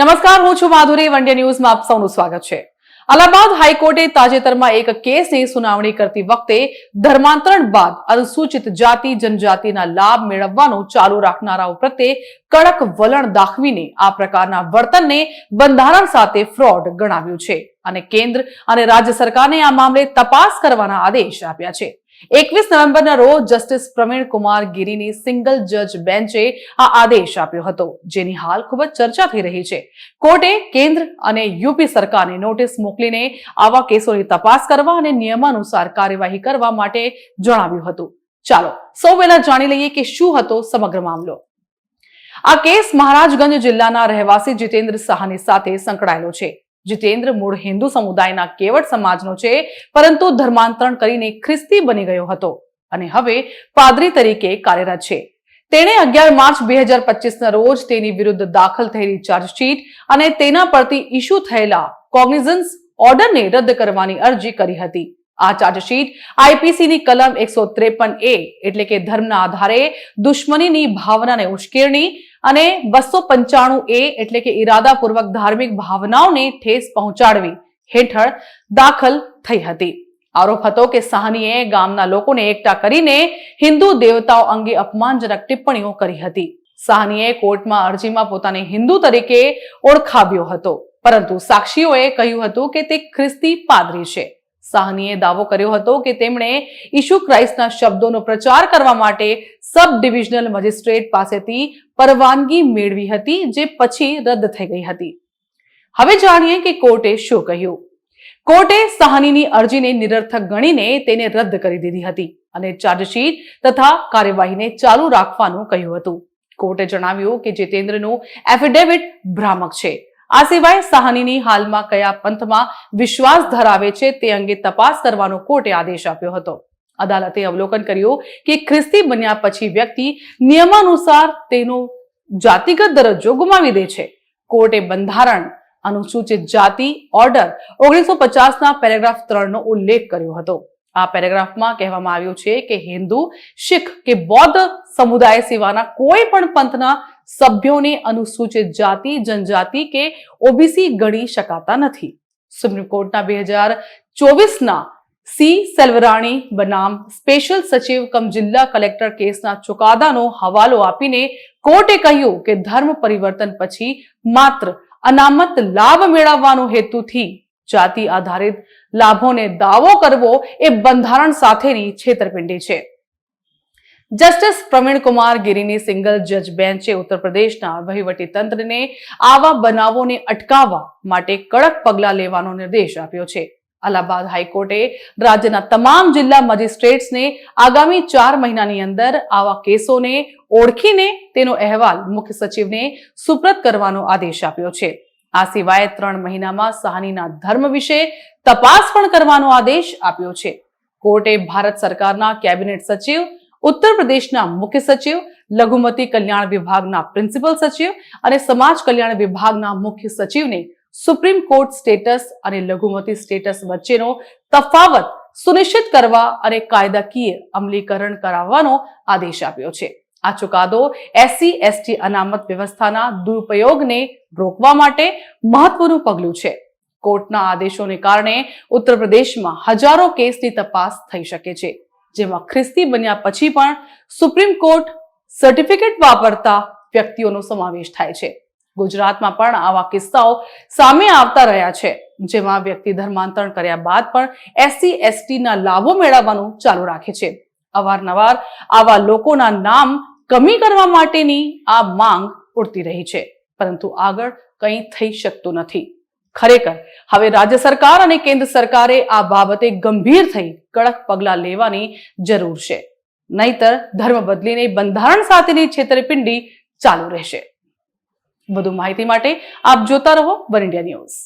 નમસ્કાર, હું છું માધુરી. વંડ્યા ન્યૂઝમાં આપ સૌનું સ્વાગત છે. અલ્હાબાદ હાઈકોર્ટે તાજેતરમાં એક કેસની સુનાવણી કરતી વખતે ધર્માંતરણ બાદ અનુસૂચિત જાતિ, જનજાતિના લાભ મેળવવાનું ચાલુ રાખનારાઓ પ્રત્યે કડક વલણ દાખવીને આ પ્રકારના વર્તનને બંધારણ સાથે ફ્રોડ ગણાવ્યું છે અને કેન્દ્ર અને રાજ્ય સરકારને આ મામલે તપાસ કરવાના આદેશ આપ્યા છે. એકવીસ નવેમ્બરના રોજ જસ્ટિસ પ્રવીણ કુમાર ગીરીની સિંગલ જજ બેન્ચે આ આદેશ આપ્યો હતો, જેની હાલ ખૂબ જ ચર્ચા થઈ રહી છે. કોર્ટે કેન્દ્ર અને યુપી સરકારને નોટિસ મોકલીને આવા કેસોની તપાસ કરવા અને નિયમાનુસાર કાર્યવાહી કરવા માટે જણાવ્યું હતું. ચાલો, સૌ પહેલા જાણી લઈએ કે શું હતો સમગ્ર મામલો. આ કેસ મહારાજગંજ જિલ્લાના રહેવાસી જીતેન્દ્ર સાહાની સાથે સંકળાયેલો છે. જીતેન્દ્ર મૂળ હિન્દુ સમુદાયના કેવટ સમાજનો છે, પરંતુ ધર્માંતરણ કરીને ખ્રિસ્તી બની ગયો હતો અને હવે પાદરી તરીકે કાર્યરત છે. તેણે અગિયાર માર્ચ બે હજાર પચીસના રોજ તેની વિરુદ્ધ દાખલ થયેલી ચાર્જશીટ અને તેના પરથી ઇસ્યુ થયેલા કોગ્નિઝન્સ ઓર્ડરને રદ કરવાની અરજી કરી હતી. આ ચાર્જશીટ આઈપીસીની કલમ એકસો ત્રેપન એ એટલે કે ધર્મના આધારે દુશ્મનીની ભાવનાને ઉશ્કેરણી અને બસો પંચાણું એ એટલે કે ઈરાદાપૂર્વક ધાર્મિક ભાવનાઓને ઠેસ પહોંચાડવી હેઠળ દાખલ થઈ હતી. આરોપ હતો કે સાહનીએ ગામના લોકોને એકઠા કરીને હિન્દુ દેવતાઓ અંગે અપમાનજનક ટિપ્પણીઓ કરી હતી. સાહનીએ કોર્ટમાં અરજીમાં પોતાને હિન્દુ તરીકે ઓળખાવ્યો હતો. પરંતુ સાક્ષીઓએ કહ્યું હતું કે તે ખ્રિસ્તી પાદરી છે. સાહનીએ દાવો કર્યો હતો કે તેમણે ઈશુ ક્રાઇસ્ટના શબ્દોનો પ્રચાર કરવા માટે સબ ડિવિઝનલ મજિસ્ટ્રેટ પાસેથી પરવાનગી મેળવી હતી, જે પછી રદ થઈ ગઈ હતી. હવે જાણીએ કે કોર્ટે શું કહ્યું. કોર્ટે સાહનીની અરજીને નિરર્થક ગણીને તેને રદ કરી દીધી હતી અને ચાર્જશીટ તથા કાર્યવાહીને ચાલુ રાખવાનું કહ્યું હતું. કોર્ટે જણાવ્યું કે જીતેન્દ્રનું એફિડેવિટ ભ્રામક છે. આ સિવાય સાહનીની હાલમાં કયા પંથમાં વિશ્વાસ ધરાવે છે તે અંગે તપાસ કરવાનો કોર્ટે આદેશ આપ્યો હતો. અદાલતે અવલોકન કર્યું કે ખ્રિસ્તી બન્યા પછી વ્યક્તિ નિયમાનુસાર તેનો જાતિગત દરજ્જો ગુમાવી દે છે. કોર્ટે બંધારણ, અનુસૂચિત જાતિ, ઓર્ડર, ઓગણીસો પચાસના પેરેગ્રાફ ત્રણનો ઉલ્લેખ કર્યો હતો. આ પેરેગ્રાફમાં કહેવામાં આવ્યું છે કે હિન્દુ, શીખ કે બૌદ્ધ સમુદાય સિવાયના કોઈ પણ પંથના સભ્યોને અનુસૂચિત જાતિ, જનજાતિ કે ઓબીસી ગણી શકાતા નથી. સુપ્રીમ કોર્ટના બે હજાર ચોવીસના સી સેલ્વરાણી બનામ સ્પેશિયલ સચિવ કમ જિલ્લા કલેક્ટર કેસના ચુકાદાનો હવાલો આપીને કોર્ટે કહ્યું કે ધર્મ પરિવર્તન પછી માત્ર અનામત લાભ મેળવવાનો હેતુથી જાતિ આધારિત લાભોને દાવો કરવો એ બંધારણ સાથેની છેતરપિંડી છે. જસ્ટિસ પ્રવીણ કુમાર ગિરીની સિંગલ જજ બેન્ચે ઉત્તર પ્રદેશના વહીવટી તંત્રને આવા બનાવોને અટકાવવા માટે કડક પગલાં લેવાનો નિર્દેશ આપ્યો છે. અલ્હાબાદ હાઈકોર્ટે રાજ્યના તમામ જિલ્લા મજિસ્ટ્રેટ્સને આગામી ચાર મહિનાની અંદર આવા કેસોને ઓળખીને તેનો અહેવાલ મુખ્ય સચિવને સુપ્રત કરવાનો આદેશ આપ્યો છે. આ સિવાય ત્રણ મહિનામાં સહાનીના ધર્મ વિશે તપાસ પણ કરવાનો આદેશ આપ્યો છે. કોર્ટે ભારત સરકારના કેબિનેટ સચિવ ઉત્તર પ્રદેશના મુખ્ય સચિવ, લઘુમતી કલ્યાણ વિભાગના પ્રિન્સિપલ સચિવ અને સમાજ કલ્યાણ વિભાગના મુખ્ય સચિવને સુપ્રીમ કોર્ટ સ્ટેટસ અને લઘુમતી સ્ટેટસ વચ્ચેનો તફાવત સુનિશ્ચિત કરવા અને કાયદાકીય અમલીકરણ કરાવવાનો આદેશ આપ્યો છે. આ ચુકાદો એસસી, એસટી અનામત વ્યવસ્થાના દુરુપયોગને રોકવા માટે મહત્વનું પગલું છે. કોર્ટના આદેશોને કારણે ઉત્તર પ્રદેશમાં હજારો કેસની તપાસ થઈ શકે છે. જેમાં ખ્રિસ્તી બન્યા પછી પણ સુપ્રીમ કોર્ટ સર્ટિફિકેટ વાપરતા વ્યક્તિઓનો સમાવેશ થાય છે. ગુજરાતમાં પણ આવા કિસ્સાઓ સામે આવતા રહ્યા છે, જેમાં વ્યક્તિ ધર્માંતરણ કર્યા બાદ પણ એસસી એસટીના લાભો મેળવવાનું ચાલુ રાખે છે. અવારનવાર આવા લોકોના નામ કમી કરવા માટેની આ માંગ ઉડતી રહી છે. પરંતુ આગળ કંઈ થઈ શકતું નથી. ખરેખર, હવે રાજ્ય સરકાર અને કેન્દ્ર સરકારે આ બાબતે ગંભીર થઈ કડક પગલાં લેવાની જરૂર છે. નહીતર, ધર્મ બદલીને બંધારણ સાથેની છેતરપિંડી ચાલુ રહેશે. વધુ માહિતી માટે આપ જોતા રહો વન ઇન્ડિયા ન્યૂઝ.